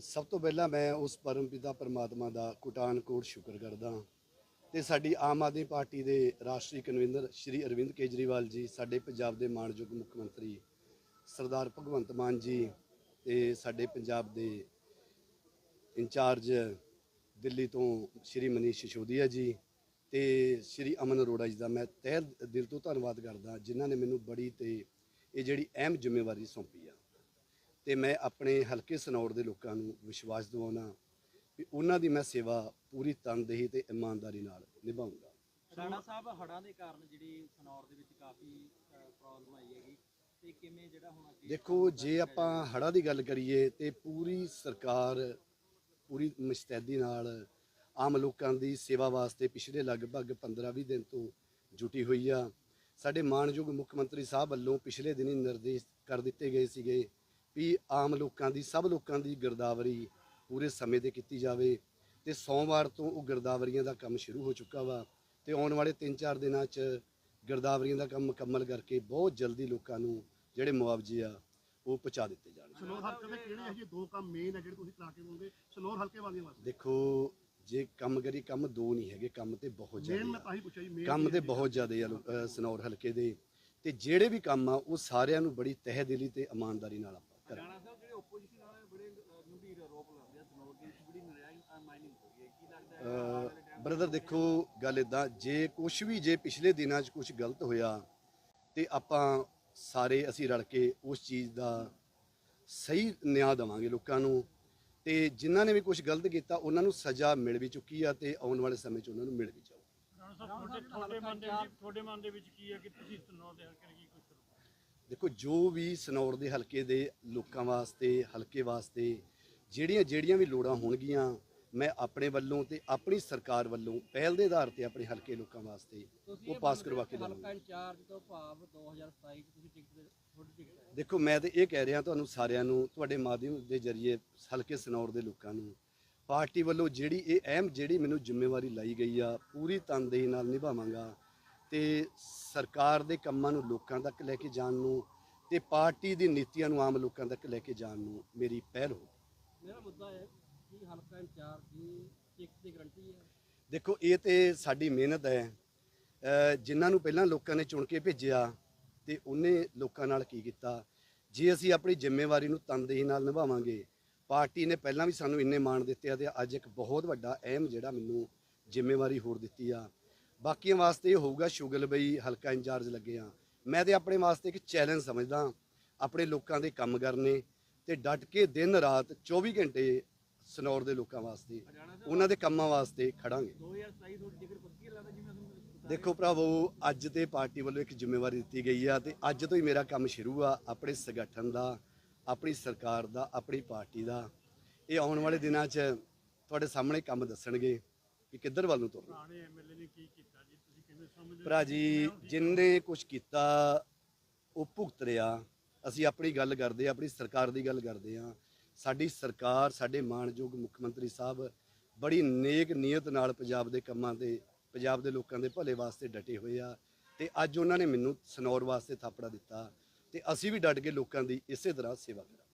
ਸਭ ਤੋਂ ਪਹਿਲਾਂ ਮੈਂ ਉਸ ਪਰਮ ਪਿਤਾ ਪਰਮਾਤਮਾ ਦਾ ਕੁਟਾਨ ਕੋਟ ਸ਼ੁਕਰ ਕਰਦਾ ਹਾਂ। ਤੇ ਸਾਡੀ ਆਮ ਆਦਮੀ ਪਾਰਟੀ ਦੇ ਰਾਸ਼ਟਰੀ ਕਨਵੀਨਰ ਸ਼੍ਰੀ ਅਰਵਿੰਦ ਕੇਜਰੀਵਾਲ ਜੀ, ਸਾਡੇ ਪੰਜਾਬ ਦੇ ਮਾਣਯੋਗ ਮੁੱਖ ਮੰਤਰੀ ਸਰਦਾਰ ਭਗਵੰਤ ਮਾਨ ਜੀ ਤੇ ਸਾਡੇ ਪੰਜਾਬ ਦੇ ਇੰਚਾਰਜ ਦਿੱਲੀ ਤੋਂ ਸ਼੍ਰੀ ਮਨੀਸ਼ ਸਿਸੋਦੀਆ ਜੀ ਤੇ ਸ਼੍ਰੀ ਅਮਨ ਅਰੋੜਾ ਜੀ ਦਾ ਮੈਂ ਤਹਿ ਦਿਲ ਤੋਂ ਧੰਨਵਾਦ ਕਰਦਾ ਜਿਨ੍ਹਾਂ ਨੇ ਮੈਨੂੰ ਬੜੀ ਤੇ ਇਹ ਜਿਹੜੀ ਅਹਿਮ ਜ਼ਿੰਮੇਵਾਰੀ ਸੌਂਪੀ ਆ। ਤੇ ਮੈਂ ਆਪਣੇ ਹਲਕੇ ਸਨੌਰ ਦੇ ਲੋਕਾਂ ਨੂੰ ਵਿਸ਼ਵਾਸ ਦਿਵਾਉਣਾ ਵੀ ਉਹਨਾਂ ਦੀ ਮੈਂ ਸੇਵਾ ਪੂਰੀ ਤਨਦੇਹੀ ਤੇ ਇਮਾਨਦਾਰੀ ਨਾਲ ਨਿਭਾਉਂਗਾ ਰਾਣਾ ਸਾਹਿਬ ਹੜਾਂ ਦੇ ਕਾਰਨ ਜਿਹੜੀ ਸਨੌਰ ਦੇ ਵਿੱਚ ਕਾਫੀ ਪ੍ਰੋਬਲਮ ਆਈ ਹੈਗੀ ਤੇ ਕਿਵੇਂ ਜਿਹੜਾ ਹੁਣ ਅੱਗੇ ਦੇਖੋ ਜੇ ਆਪਾਂ ਹੜ੍ਹਾਂ ਦੀ ਗੱਲ ਕਰੀਏ ਤੇ ਪੂਰੀ ਸਰਕਾਰ ਪੂਰੀ ਮੁਸਤੈਦੀ ਨਾਲ ਆਮ ਲੋਕਾਂ ਦੀ ਸੇਵਾ ਵਾਸਤੇ ਪਿਛਲੇ ਲਗਭਗ 15-20 ਦਿਨ ਤੋਂ ਜੁਟੀ ਹੋਈ ਆ। ਸਾਡੇ ਮਾਣਯੋਗ ਮੁੱਖ ਮੰਤਰੀ ਸਾਹਿਬ ਵੱਲੋਂ ਪਿਛਲੇ ਦਿਨੀ ਨਿਰਦੇਸ਼ ਕਰ ਦਿੱਤੇ ਗਏ ਸੀਗੇ ਵੀ ਆਮ ਲੋਕਾਂ ਦੀ ਸਭ ਲੋਕਾਂ ਦੀ ਗਿਰਦਾਵਰੀ ਪੂਰੇ ਸਮੇਂ ਤੇ ਕੀਤੀ ਜਾਵੇ ਤੇ ਸੋਮਵਾਰ ਤੋਂ ਉਹ ਗਿਰਦਾਵਰੀਆਂ ਦਾ ਕੰਮ ਸ਼ੁਰੂ ਹੋ ਚੁੱਕਾ ਵਾ ਤੇ ਆਉਣ ਵਾਲੇ 3-4 ਦਿਨਾਂ 'ਚ ਗਿਰਦਾਵਰੀਆਂ ਦਾ ਕੰਮ ਮੁਕੰਮਲ ਕਰਕੇ ਬਹੁਤ ਜਲਦੀ ਲੋਕਾਂ ਨੂੰ ਜਿਹੜੇ ਮੁਆਵਜ਼ੇ ਆ ਉਹ ਪਹੁੰਚਾ ਦਿੱਤੇ ਜਾਣਗੇ। ਸਨੋਰ ਹਲਕੇ ਦੇ ਕਿਹੜੇ ਇਹ ਦੋ ਕੰਮ ਮੇਨ ਹੈ ਜਿਹੜੇ ਤੁਸੀਂ ਕਰਾ ਕੇ ਦੋਗੇ ਸਨੋਰ ਹਲਕੇ ਵਾਲਿਆਂ ਵਾਸਤੇ। ਦੇਖੋ ਜੇ ਕੰਮ ਕਰੀ ਕੰਮ ਦੋ ਨਹੀਂ ਹੈਗੇ ਕੰਮ ਤੇ ਬਹੁਤ ਮੇਨ ਮੈਂ ਜ਼ਿਆਦਾ ਤਾਂ ਹੀ ਪੁੱਛਿਆ ਜੀ main ਕੰਮ ਤੇ? ਬਹੁਤ ਜ਼ਿਆਦਾ ਆ ਸਨੌਰ ਹਲਕੇ ਦੇ ਤੇ ਜਿਹੜੇ ਵੀ ਕੰਮ ਆ ਉਹ ਸਾਰਿਆਂ ਨੂੰ ਬੜੀ ਤਹਿ ਦਿਲੀ ਤੇ ਇਮਾਨਦਾਰੀ ਨਾਲ ਆਪਾਂ ਕਰਾਂਗੇ ਰਾਣਾ ਸਾਹਿਬ ਜਿਹੜੇ ਆਪੋਜੀਸ਼ਨ ਵਾਲੇ ਬੜੇ ਅਹ, ਗੰਭੀਰ ਆਰੋਪ ਲਾਉਂਦੇ ਆ ਸਨੌਰ ਦੇ ਵਿੱਚ ਬੜੀ ਨਜਾਇਜ਼ ਮਾਈਨਿੰਗ ਹੋ ਰਹੀ ਹੈ ਕੀ ਲੱਗਦਾ ਹੈ ਬ੍ਰਦਰ ਦੇਖੋ ਗੱਲ ਇਦਾਂ ਜੇ ਕੁਝ ਵੀ ਜੇ ਪਿਛਲੇ ਦਿਨਾਂ 'ਚ ਕੁਝ ਗਲਤ ਹੋਇਆ ਤੇ ਆਪਾਂ ਸਾਰੇ ਅਸੀਂ ਰਲ ਕੇ ਉਸ ਚੀਜ਼ ਦਾ ਸਹੀ ਨਿਆਂ ਦੇਵਾਂਗੇ ਲੋਕਾਂ ਨੂੰ। ਤੇ ਜਿਨ੍ਹਾਂ ਨੇ ਵੀ ਕੁਝ ਗਲਤ ਕੀਤਾ ਉਹਨਾਂ ਨੂੰ ਸਜ਼ਾ ਮਿਲ ਵੀ ਚੁੱਕੀ ਆ ਤੇ ਆਉਣ ਵਾਲੇ ਸਮੇਂ 'ਚ ਉਹਨਾਂ ਨੂੰ ਮਿਲ ਵੀ ਜਾਊ। ਦੇਖੋ ਜੋ ਵੀ ਸਨੌਰ ਦੇ ਹਲਕੇ ਦੇ ਲੋਕਾਂ ਵਾਸਤੇ ਹਲਕੇ ਵਾਸਤੇ ਜਿਹੜੀਆਂ ਜਿਹੜੀਆਂ ਵੀ ਲੋੜਾਂ ਹੋਣਗੀਆਂ ਮੈਂ ਆਪਣੇ ਵੱਲੋਂ ਤੇ ਆਪਣੀ ਸਰਕਾਰ ਵੱਲੋਂ ਪਹਿਲ ਦੇ ਆਧਾਰ ਤੇ ਆਪਣੇ ਹਲਕੇ ਲੋਕਾਂ ਵਾਸਤੇ ਉਹ ਪਾਸ ਕਰਵਾ ਕੇ ਹਲਕਾ ਦੇਵਾਂਗੇ ਇੰਚਾਰਜ ਤੋਂ ਭਾਵ 2027 ਚ ਤੁਸੀਂ ਟਿਕਟ ਦੇ ਤੁਹਾਡੀ ਟਿਕਟ ਹੈ ਦੇਖੋ ਮੈਂ ਤੇ ਇਹ ਕਹਿ ਰਿਹਾ ਤੁਹਾਨੂੰ ਸਾਰਿਆਂ ਨੂੰ ਤੁਹਾਡੇ ਮਾਧਿਅਮ ਦੇ ਜ਼ਰੀਏ ਹਲਕੇ ਸਨੌਰ ਦੇ ਲੋਕਾਂ ਨੂੰ ਪਾਰਟੀ ਵੱਲੋਂ ਜਿਹੜੀ ਇਹ ਅਹਿਮ ਜਿਹੜੀ ਮੈਨੂੰ ਜ਼ਿੰਮੇਵਾਰੀ ਲਾਈ ਗਈ ਆ ਪੂਰੀ ਤਨਦੇਹੀ ਨਾਲ ਨਿਭਾਵਾਂਗਾ ਤੇ ਸਰਕਾਰ ਦੇ ਕੰਮਾਂ ਨੂੰ ਲੋਕਾਂ ਤੱਕ ਲੈ ਕੇ ਜਾਣ ਨੂੰ ਤੇ ਪਾਰਟੀ ਦੀ ਨੀਤੀਆਂ ਨੂੰ ਆਮ ਲੋਕਾਂ ਤੱਕ ਲੈ ਕੇ ਜਾਣ ਨੂੰ ਮੇਰੀ ਪਹਿਲ ਹੋ ਮੇਰਾ ਮੁੱਦਾ ਹੈ ਕਿ ਹਲਕਾ ਇੰਚਾਰਜ ਦੀ ਟਿਕਟ ਦੀ ਗਰੰਟੀ ਹੈ। ਦੇਖੋ, ਇਹ ਤੇ ਸਾਡੀ ਮਿਹਨਤ ਹੈ। ਜਿਨ੍ਹਾਂ ਨੂੰ ਪਹਿਲਾਂ ਲੋਕਾਂ ਨੇ ਚੁਣ ਕੇ ਭੇਜਿਆ ਤੇ ਉਹਨੇ ਲੋਕਾਂ ਨਾਲ ਕੀ ਕੀਤਾ? ਜੇ ਅਸੀਂ ਆਪਣੀ ਜ਼ਿੰਮੇਵਾਰੀ ਨੂੰ ਤਨਦੇਹੀ ਨਾਲ ਨਿਭਾਵਾਂਗੇ, ਪਾਰਟੀ ਨੇ ਪਹਿਲਾਂ ਵੀ ਸਾਨੂੰ ਇੰਨੇ ਮਾਣ ਦਿੱਤੇ ਆ ਤੇ ਅੱਜ ਇੱਕ ਬਹੁਤ ਵੱਡਾ ਅਹਿਮ ਜਿਹੜਾ ਮੈਨੂੰ ਜ਼ਿੰਮੇਵਾਰੀ ਹੋਰ ਦਿੱਤੀ ਆ। ਬਾਕੀਆਂ ਵਾਸਤੇ ਇਹ ਹੋਊਗਾ ਸ਼ੁਗਲ ਬਈ ਹਲਕਾ ਇੰਚਾਰਜ ਲੱਗੇ ਆ। ਮੈਂ ਤੇ ਆਪਣੇ ਵਾਸਤੇ ਇੱਕ ਚੈਲੰਜ ਸਮਝਦਾ। ਆਪਣੇ ਲੋਕਾਂ ਦੇ ਕੰਮ ਕਰਨੇ ਤੇ ਡਟ ਕੇ ਦਿਨ ਰਾਤ 24 ਘੰਟੇ ਸਨੌਰ ਦੇ ਲੋਕਾਂ ਵਾਸਤੇ ਉਹਨਾਂ ਦੇ ਕੰਮਾਂ ਵਾਸਤੇ ਖੜਾਂਗੇ। 2027 ਤੁਹਾਡੀ ਟਿਕਟ ਪੱਕੀ ਲੱਗਦਾ ਜਿਵੇਂ ਦੇਖੋ ਭਰਾਵੋ ਅੱਜ ਤੇ ਪਾਰਟੀ ਵੱਲੋਂ ਇੱਕ ਜ਼ਿੰਮੇਵਾਰੀ ਦਿੱਤੀ ਗਈ ਆ ਤੇ ਅੱਜ ਤੋਂ ਹੀ ਮੇਰਾ ਕੰਮ ਸ਼ੁਰੂ ਆ ਆਪਣੇ ਸੰਗਠਨ ਦਾ ਆਪਣੀ ਸਰਕਾਰ ਦਾ ਆਪਣੀ ਪਾਰਟੀ ਦਾ। ਇਹ ਆਉਣ ਵਾਲੇ ਦਿਨਾਂ 'ਚ ਤੁਹਾਡੇ ਸਾਹਮਣੇ ਕੰਮ ਦੱਸਣਗੇ ਕਿ ਕਿੱਧਰ ਵੱਲ ਨੂੰ ਤੁਰਨਾ। ਪੁਰਾਣੇ ਐਮਐਲਏ ਨੇ ਕੀ ਕੀਤਾ ਜੀ? ਤੁਸੀਂ ਕਿਵੇਂ ਸਮਝਦੇ? ਭਰਾ ਜੀ ਜਿਨਨੇ ਕੁਝ ਕੀਤਾ ਉਹ ਭੁਗਤ ਰਿਹਾ। ਅਸੀਂ ਆਪਣੀ ਗੱਲ ਕਰਦੇ ਆ ਆਪਣੀ ਸਰਕਾਰ ਦੀ ਗੱਲ ਕਰਦੇ ਆ ਸਾਡੀ ਸਰਕਾਰ, ਸਾਡੇ ਮਾਣਯੋਗ ਮੁੱਖ ਮੰਤਰੀ ਸਾਹਿਬ ਬੜੀ ਨੇਕ ਨੀਅਤ ਨਾਲ ਪੰਜਾਬ ਦੇ ਕੰਮਾਂ ਤੇ, ਪੰਜਾਬ ਦੇ ਲੋਕਾਂ ਦੇ ਭਲੇ ਵਾਸਤੇ ਡਟੇ ਹੋਏ ਆ ਤੇ ਅੱਜ ਉਹਨਾਂ ਨੇ ਮੈਨੂੰ ਸਨੌਰ ਵਾਸਤੇ ਥਾਪੜਾ ਦਿੱਤਾ ਤੇ ਅਸੀਂ ਵੀ ਡਟ ਕੇ ਲੋਕਾਂ ਦੀ ਇਸੇ ਤਰ੍ਹਾਂ ਸੇਵਾ ਕਰਾਂਗੇ।